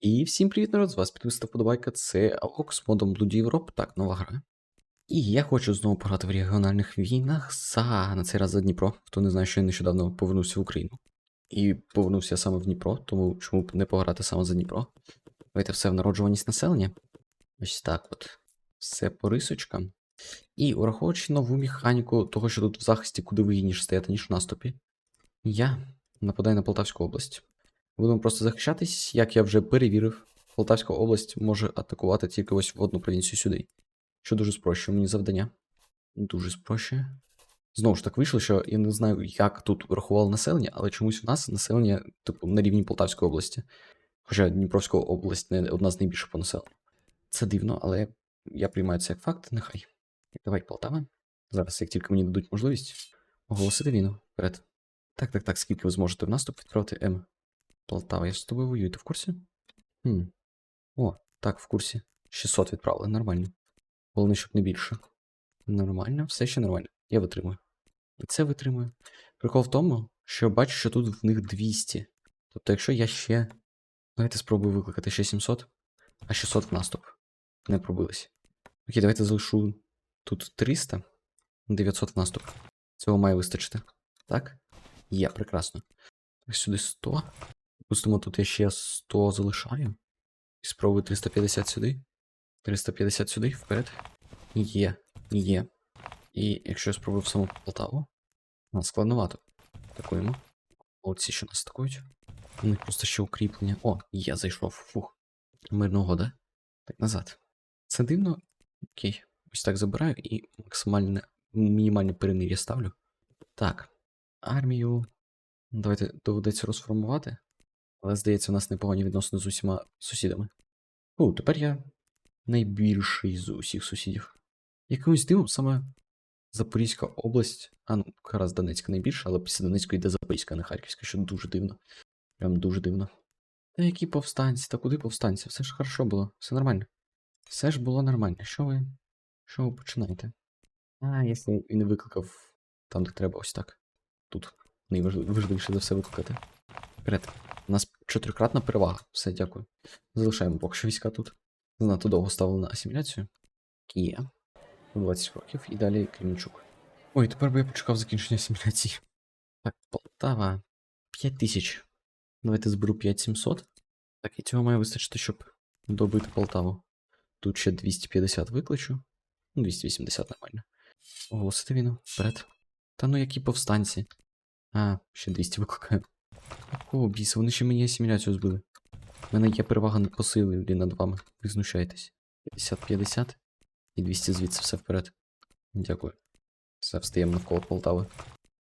І всім привіт, народ! З вас підписана подобайка. Це Алок модом Blood Europe, так, нова гра. І я хочу знову пограти в регіональних війнах за на цей раз за Дніпро. Хто не знає, що я нещодавно повернувся в Україну. І повернувся саме в Дніпро, тому чому б не пограти саме за Дніпро? Давайте все в народжуваність населення. Ось так от. Все по рисочкам. І ураховуючи нову механіку того, що тут в захисті куди вигідніше стояти, ніж в наступі, я нападаю на Полтавську область. Будемо просто захищатись, як я вже перевірив. Полтавська область може атакувати тільки ось в одну провінцію сюди. Що дуже спрощує мені завдання. Дуже спрощує. Знову ж так вийшло, що я не знаю, як тут врахувало населення, але чомусь у нас населення, типу, на рівні Полтавської області. Хоча Дніпровська область не одна з найбільших по населенню. Це дивно, але я приймаю це як факт, нехай. Давай, Полтава. Зараз, як тільки мені дадуть можливість, оголосити війну вперед. Так, так, так, скільки ви зможете в наступ відправити М. Полтава, я з тобою воюю, ти в курсі? Хм. О, так, в курсі. 600 відправили, нормально. Головне, щоб не більше. Нормально, все ще нормально. Я витримую. І це витримую. Прикол в тому, що бачу, що тут в них 200. Тобто, якщо я ще. Давайте спробую викликати ще 700, а 600 в наступ. Не пробились. Окей, давайте залишу тут 300, 900 в наступ. Цього має вистачити. Так? Є, прекрасно. Сюди 100. Допустимо, тут я ще 100 залишаю. І спробую 350 сюди. 350 сюди, вперед. Є, є. І якщо я спробую в саму Полтаву. А, складновато. Атакуємо. Оці, що нас атакують. У них просто ще укріплення. О, я зайшов. Фух. Мирна угода. Так, назад. Це дивно. Окей. Ось так забираю і максимальне мінімальне перемир'я ставлю. Так. Армію. Давайте доведеться розформувати. Але, здається, у нас непогані відносини з усіма сусідами. О, тепер я найбільший з усіх сусідів. Якимось дивом саме Запорізька область, а ну, гаразд Донецька найбільша, але після Донецької йде Запорізька, а не Харківська, що дуже дивно. Прям дуже дивно. Та які повстанці, та куди повстанці? Все ж хорошо було, все нормально. Все ж було нормально. Що ви. Що ви починаєте? А, якщо і не викликав там, де треба, ось так. Тут найважливіше за все викликати. Вперед. У нас чотирикратна перевага. Все, дякую. Залишаємо поки що війська тут. Занадто довго ставили на асиміляцію. Є. 20 років і далі Кремінчук. Ой, тепер би я почекав закінчення асиміляції. Так, Полтава. 5 тисяч. Давайте зберу 5700. Так, і цього має вистачити, щоб добити Полтаву. Тут ще 250 викличу. Ну, 280 нормально. Оголосити війну. Вперед. Та ну які повстанці. А, ще 200 викликаю. Якого біса? Вони ще мені асиміляцію збили. У мене є перевага на посили над вами. Ви знущаєтесь. 50-50. І 200 звідси все вперед. Дякую. Все, встаємо навколо Полтави.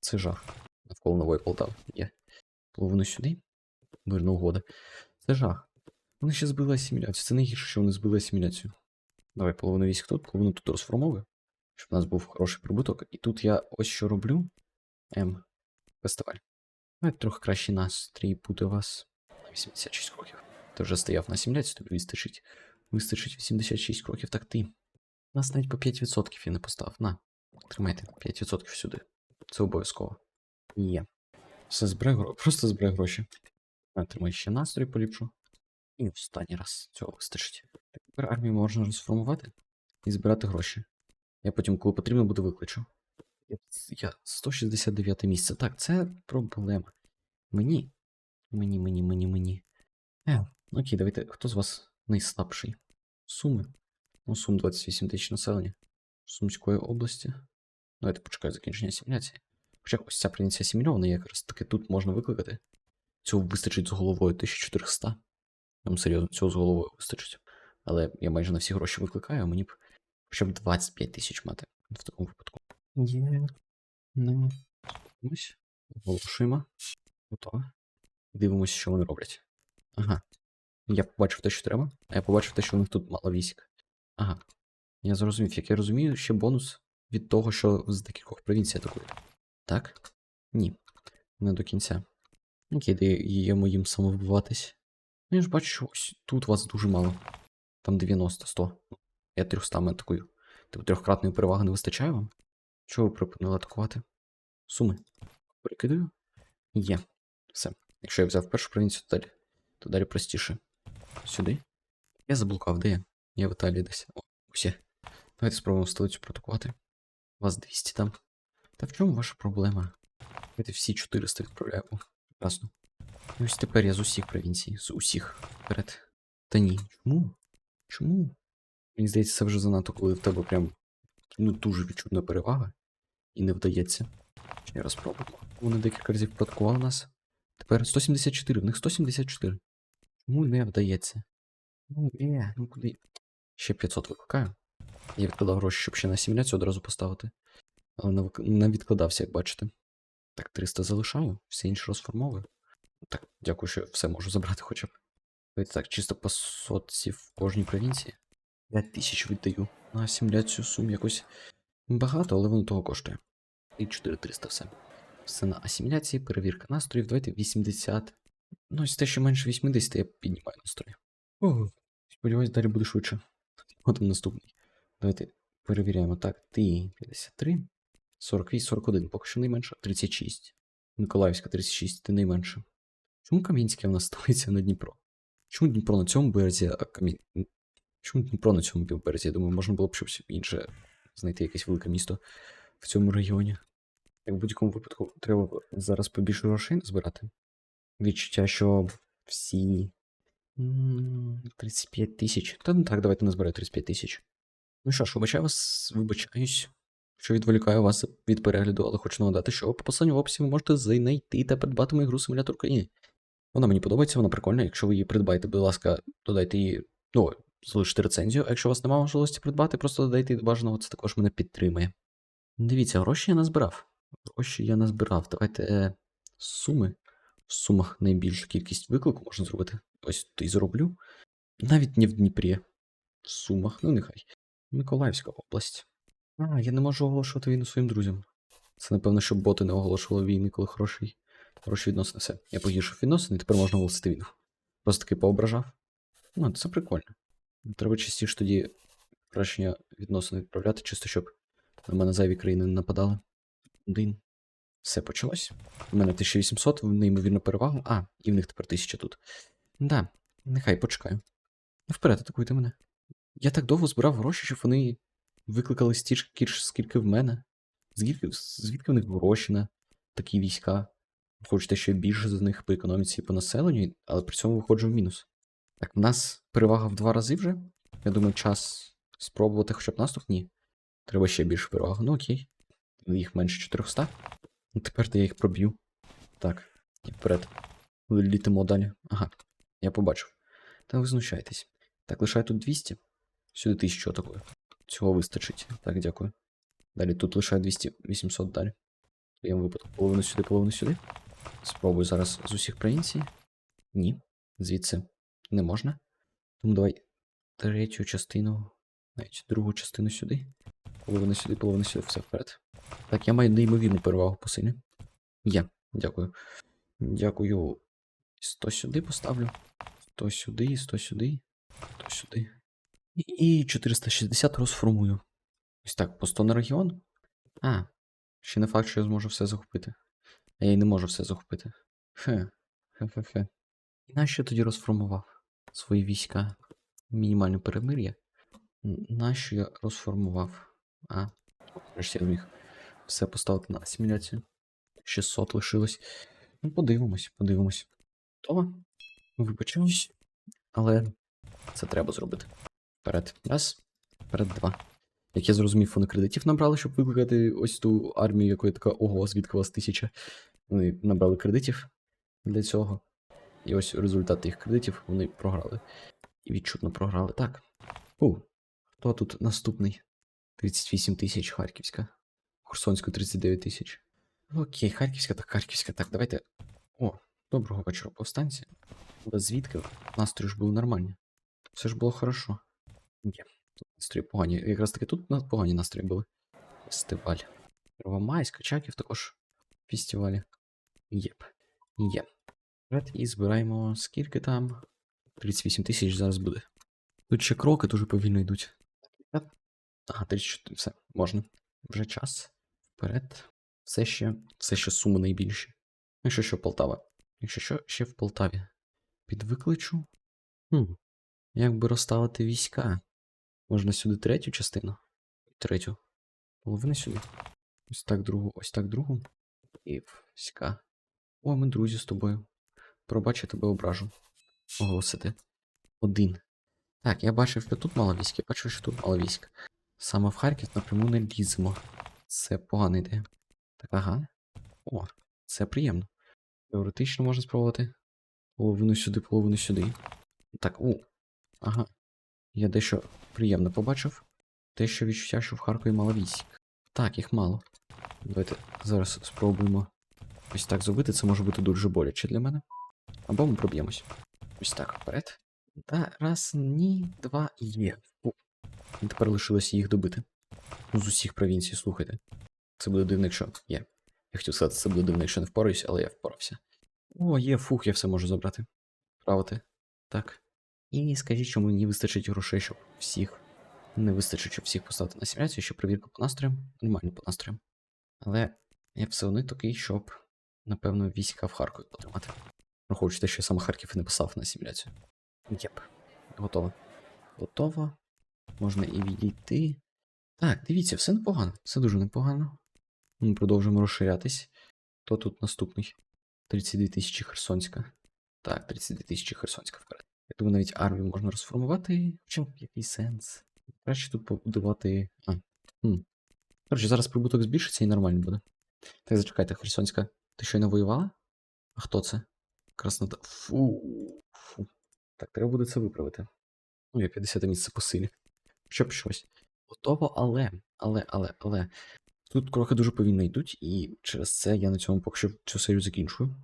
Це жах. Навколо нової Полтави. Є. Половину сюди. Мирна угода. Це жах. Вони ще збили асиміляцію. Це найгірше, що вони збили асиміляцію. Давай половину військ тут, половину тут розформовую. Щоб у нас був хороший прибуток. І тут я ось що роблю. М. Фестиваль. Давайте трохи краще настрій буде у вас. На 86 кроків. Ти вже стояв на асиміляцію, тобі вистачить. Вистачить 86 кроків, так ти. У нас навіть по 5% я не поставив. На. Тримайте 5% сюди. Це обов'язково. Є. Все збере гроші. Просто збере гроші. Тримай ще настрій поліпшу. І останній раз цього вистачить. Тепер армію можна розформувати і збирати гроші. Я потім, коли потрібно, буде викличу. Я, я 169 місце. Так, це проблема. Мені. Мені, мені, мені, мені. Е, окей, давайте. Хто з вас найслабший? Суми. Ну, Сум 28 тисяч населення. Сумської області. Давайте почекаю закінчення асиміляції. Хоча ось ця провінція асимільована, якраз таки тут можна викликати. Цього вистачить з головою 1400. Там серйозно, цього з головою вистачить. Але я майже на всі гроші викликаю, а мені б хоча б 25 тисяч мати в такому випадку. Є. Не. Ось. Оголошуємо. Готово. Дивимося, що вони роблять. Ага. Я побачив те, що треба, а я побачив те, що у них тут мало військ. Ага. Я зрозумів, як я розумію, ще бонус від того, що з декількох провінцій атакують. Так? Ні. Не до кінця. Окей, даємо їм самовбиватись. Ну я ж бачу, що ось тут вас дуже мало. Там 90, 100. Я 300 атакую. Типу трьохкратної переваги не вистачає вам? Чого припинили атакувати? Суми. Перекидаю. Є. Все. Якщо я взяв першу провінцію, то далі, то далі простіше. сюди. Я заблукав, де я? Я в Італії десь. О, усі. Давайте спробуємо столицю протокувати. Вас 200 там. Та в чому ваша проблема? Давайте всі 400 відправляємо. Прекрасно. І ось тепер я з усіх провінцій, з усіх вперед. Та ні. Чому? Чому? Мені здається, це вже занадто, коли в тебе прям ну, дуже відчутна перевага. І не вдається. Ще раз спробуємо. Вони декілька разів проткували нас. Тепер 174, в них 174. Чому не вдається? Ну, е, ну куди? Ще 500 викликаю. Я відкладав гроші, щоб ще на асиміляцію одразу поставити. Але не, відкладався, як бачите. Так, 300 залишаю, все інше розформовую. Так, дякую, що все можу забрати хоча б. Так, чисто по сотці в кожній провінції. 5 тисяч віддаю на асиміляцію сум якось багато, але воно того коштує. І 4300 все. Все на асиміляції, перевірка настроїв. Давайте 80. Ну, ось те, що менше 80, я піднімаю настрої. Ого. Сподіваюсь, далі буде швидше. От наступний. Давайте перевіряємо. Так, ти 53, 48, 41, поки що найменше. 36. Миколаївська 36, ти найменше. Чому Кам'янське в нас столиця на Дніпро? Чому Дніпро на цьому березі, а Кам'ян... Чому Дніпро на цьому березі? Я думаю, можна було б щось інше знайти якесь велике місто в цьому регіоні. Так, в будь-якому випадку треба зараз побільше грошей збирати. Відчуття, що всі. 35 тисяч. Та ну так, давайте назбираю 35 тисяч. Ну що ж, вибачаю вас, вибачаюсь, що відволікаю вас від перегляду, але хочу нагадати, що по посиланню в описі ви можете знайти та придбати мою гру симулятор країни. Вона мені подобається, вона прикольна. Якщо ви її придбаєте, будь ласка, додайте її. Ну, залиште рецензію. А якщо у вас немає можливості придбати, просто додайте її бажаного, це також мене підтримує. Дивіться, гроші я назбирав. Гроші я назбирав. Давайте е, суми. В сумах найбільшу кількість виклику можна зробити. Ось тут і зроблю. Навіть не в Дніпрі. В сумах, ну нехай. Миколаївська область. А, я не можу оголошувати війну своїм друзям. Це, напевно, щоб боти не оголошували війни, коли хороший. Хороші відносини. Все. Я погіршив відносини, і тепер можна оголосити війну. Просто таки поображав. Ну, це прикольно. Треба частіше тоді кращення відносин відправляти, чисто щоб на мене зайві країни не нападали. Один. Все почалось. У мене 1800, в неймовірну перевагу. А, і в них тепер 1000 тут. Да, нехай почекаю. Ну, Вперед, атакуйте мене. Я так довго збирав гроші, щоб вони викликали стільки, скільки в мене. Звідки, звідки в них гроші на такі війська? Хочете ще більше за них по економіці і по населенню, але при цьому виходжу в мінус. Так, в нас перевага в два рази вже. Я думаю, час спробувати хоча б наступ? Ні. Треба ще більше переваги. Ну окей. Їх менше 400. Ну тепер я їх проб'ю. Так, і вперед. Літимо далі. Ага, я побачив. Та ви знущайтесь. Так, лишаю тут 200. Сюди 1000 атакую. Цього вистачить. Так, дякую. Далі тут лишаю 200, 800 далі. Твоєму випадку половину сюди, половину сюди. Спробую зараз з усіх провінцій. Ні, звідси не можна. Тому давай третю частину, навіть другу частину сюди. Половину сюди, половину сюди, все вперед. Так, я маю неймовірну перевагу по силі. Є, дякую. Дякую. 100 сюди поставлю. 100 сюди, 100 сюди, 100 сюди. І 460 розформую. Ось так, по 100 на регіон. А, ще не факт, що я зможу все захопити. А я й не можу все захопити. Хе, хе-хе-хе. І нащо я тоді розформував свої війська? Мінімальне перемир'я? Нащо я розформував? А, я зміг все поставити на асиміляцію. 600 лишилось. Ну, подивимось, подивимось. Готово? Вибачаюсь. Але це треба зробити. Вперед. Раз. Вперед два. Як я зрозумів, вони кредитів набрали, щоб викликати ось ту армію, якої така, ого, звідки у вас тисяча. Вони набрали кредитів для цього. І ось результат тих кредитів вони програли. І відчутно програли. Так. У, хто тут наступний? 38 тисяч Харківська. Херсонську 39 тисяч. Окей, Харківська та Харківська. Так, давайте. О, доброго вечора, повстанці. Але звідки? Настрої ж були нормальні. Все ж було хорошо. Є. Тут настрої погані. Якраз таки тут погані настрої були. Фестиваль. Первомайськ, Чаків також фестивалі. Єп. Є. І збираємо скільки там? 38 тисяч зараз буде. Тут ще кроки дуже повільно йдуть. Ага, 34, все, можна. Вже час. Вперед. Все ще, все ще суми найбільші. Якщо що, Полтава. Якщо що, ще в Полтаві. Підвикличу. Хм. як би розставити війська. Можна сюди третю частину. Третю. Половину сюди. Ось так другу, ось так другу. І війська. О, ми друзі з тобою. Пробач, я тебе ображу. Оголосити. Один. Так, я бачив, що тут мало військ, я бачив, що тут мало військ. Саме в Харків напряму не ліземо. Це погана ідея. Так, ага. О, це приємно. Теоретично можна спробувати. Половину сюди, половину сюди. Так, о. Ага. Я дещо приємно побачив. Те, що відчуття, що в Харкові мало військ. Так, їх мало. Давайте зараз спробуємо ось так зробити. Це може бути дуже боляче для мене. Або ми проб'ємось. Ось так вперед. Та раз, ні, два є. І тепер лишилося їх добити. Ну, з усіх провінцій, слухайте. Це буде дивно, якщо є. Я хотів сказати, це буде дивно, якщо не впораюсь, але я впорався. О, є, фух, я все можу забрати. Правити. Так. І скажіть, що мені вистачить грошей, щоб всіх. Не вистачить, щоб всіх поставити на симуляцію, щоб перевірка по настроям, нормально по настроям. Але я все одно такий, щоб, напевно, війська в Харкові потримати. Враховуючи те, що я саме Харків не поставив на симуляцію. Єп. Готово. Готово. Можна і відійти. Так, дивіться, все непогано. Все дуже непогано. Ми продовжуємо розширятись. Хто тут наступний? 32 тисячі Херсонська. Так, 32 тисячі Херсонська вперед. Я думаю, навіть армію можна розформувати. Хоча який сенс? Краще тут побудувати. А. Хм. Коротше, зараз прибуток збільшиться і нормально буде. Так, зачекайте, Херсонська. Ти щойно воювала? А хто це? Краснота. Фу. Фу. Так, треба буде це виправити. Ну, я 50 місце по силі. Хоча б щось. Готово, але, але, але, але. Тут кроки дуже повільно йдуть, і через це я на цьому поки що цю серію закінчую.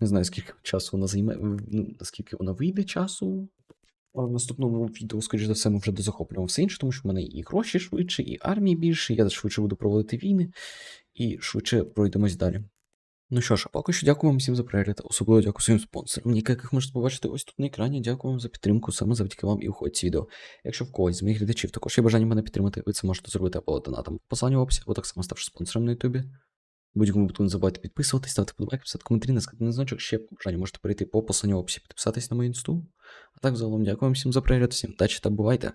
Не знаю, скільки часу вона займе, ну, наскільки вона вийде часу. А в наступному відео, скоріш за все, ми вже дозахоплюємо все інше, тому що в мене і гроші швидше, і армії більше, я швидше буду проводити війни, і швидше пройдемось далі. Ну що ж, а поки що дякую вам всім за перегляд, особливо дякую своїм спонсорам, яких можете побачити ось тут на екрані. Дякую вам за підтримку, саме завдяки вам і ці відео. Якщо в когось з моїх глядачів також є бажання мене підтримати, ви це можете зробити або донатом посилання в описі, або так само ставши спонсором на Ютубі. Будь-якому випадку не забувайте підписуватись, ставити подобайки, писати коментарі, наскати на значок, ще по бажанню можете перейти по посиланню в описі, підписатись на мою інсту. А так, загалом, дякую вам всім за перегляд, всім удачі та бувайте!